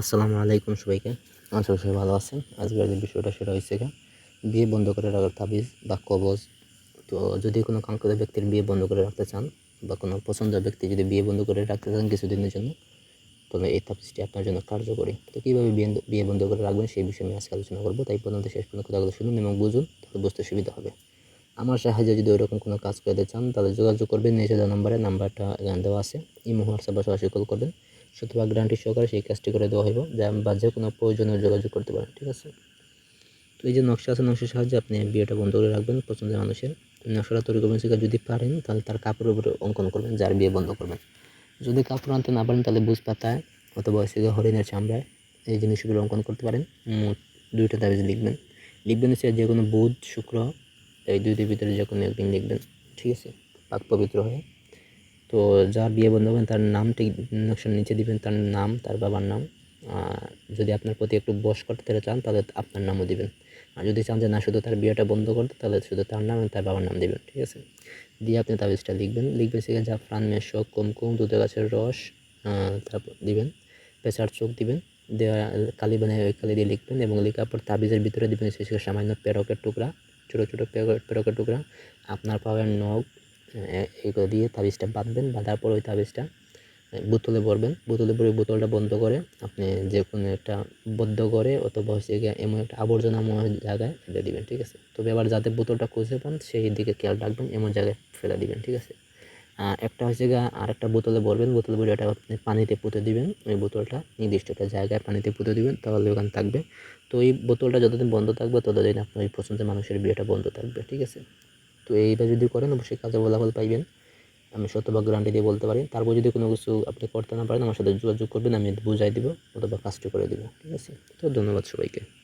আসসালামু আলাইকুম সবাইকে। করি সবাই ভালো আছেন। আজকের যে বিষয়টা সেটা হয়েছে গিয়ে, বিয়ে বন্ধ করে রাখার তাবিজ বা কবজ। তো যদি কোনো কাঙ্ক্ষিত ব্যক্তির বিয়ে বন্ধ করে রাখতে চান বা কোনো পছন্দের ব্যক্তি যদি বিয়ে বন্ধ করে রাখতে চান কিছুদিনের জন্য, তবে এই তাবিজটি আপনার জন্য কার্যকরী। তো কীভাবে বিয়ে বিয়ে বন্ধ করে রাখবেন সেই বিষয়ে আমি আজকে আলোচনা করব। তাই পর্যন্ত শেষ পর্যন্ত কথাগুলো শুনুন এবং বুঝুন, তাহলে বুঝতে সুবিধা হবে। আমার সাহায্যে যদি ওইরকম কোনো কাজ করতে চান, তাহলে যোগাযোগ করবেন দেওয়া নাম্বারে, নাম্বারটা এখানে দেওয়া আছে। ইমো, হোয়াটসঅ্যাপ বা সরাসরি কল করবেন। শতভাগ গ্যারান্টি সহকারে সেই কাজটি করে দেওয়া হইব, যা বা যে কোনো প্রয়োজনীয় যোগাযোগ করতে পারেন, ঠিক আছে? তো এই যে নকশা আছে, নকশার সাহায্যে আপনি বিয়েটা বন্ধ করে রাখবেন পছন্দের মানুষের। নকশাটা তৈরি করবেন সেটা যদি পারেন, তাহলে তার কাপড়ের উপরে অঙ্কন করবেন, যার বিয়ে বন্ধ করবেন। যদি কাপড় আনতে না পারেন, তাহলে বুঝ পাতায় অথবা গিয়ে হরিণের চামড়ায় এই জিনিসগুলো অঙ্কন করতে পারেন। মোট দুইটা তাবিজ লিখবেন। লিখবেন হচ্ছে যে কোনো বুধ, শুক্র, এই দুইটির ভিতরে যে কোনো একদিন লিখবেন, ঠিক আছে? পাক পবিত্র হয়ে তো যার বিয়ে বন্ধ হবেন তার নামটি নকশার নিচে দিবেন, তার নাম, তার বাবার নাম। যদি আপনার প্রতি একটু বস করতে চান, তাহলে আপনার নামও দিবেন। আর যদি চান যে না, শুধু তার বিয়েটা বন্ধ করতে, তাহলে শুধু তার নাম এবং তার বাবার নাম দিবেন, ঠিক আছে? দিয়ে আপনি তাবিজটা লিখবেন। লিখবেন সেখানে জাফরান মেশক কুমকুম দুধের গাছের রস তারপর দিবেন, পেঁচার চোখ দিবেন, দেওয়া কালি বানিয়ে ওই কালি দিয়ে লিখবেন এবং লেখার পর তাবিজের ভিতরে দিবেন সেখানে সামান্য পেরকের টুকরা, ছোটো ছোটো পেরকের টুকরা, আপনার পাওয়ার নখ এগুলো দিয়ে তাবিজটা বাঁধবেন, বাঁধার পর ওই তাবিজটা বোতলে ভরবেন। বোতলে ভরে বোতলটা বন্ধ করে আপনি যে কোনো একটা বদ্ধ করে অথবা হচ্ছে গিয়ে এমন একটা আবর্জনাময় জায়গায় ফেলে দিবেন, ঠিক আছে? তবে আবার যাতে বোতলটা খুঁজে পান, সেই দিকে খেয়াল রাখবেন, এমন জায়গায় ফেলে দিবেন, ঠিক আছে? আর একটা হচ্ছে গিয়ে আর একটা বোতলে ভরবেন, বোতলে ভরে ওটা আপনি পানিতে পুঁতে দিবেন, ওই বোতলটা নির্দিষ্ট একটা জায়গায় পানিতে পুঁতে দিবেন, তাহলে ওখানে থাকবে। তো এই বোতলটা যতদিন বন্ধ থাকবে, ততদিন আপনার ওই পছন্দের মানুষের বিয়েটা বন্ধ থাকবে, ঠিক আছে? তো এইটা যদি করেন, অবশ্যই কাজে ফলাফল পাইবেন। আমি শতভাগ গ্যারান্টি দিয়ে বলতে পারি। তারপর যদি কোনো কিছু আপনি করতে না পারেন, আমার সাথে যোগাযোগ করবেন, আমি বুঝাই দিব অথবা কাজটি করে দেবো। ঠিক আছে? তো ধন্যবাদ সবাইকে।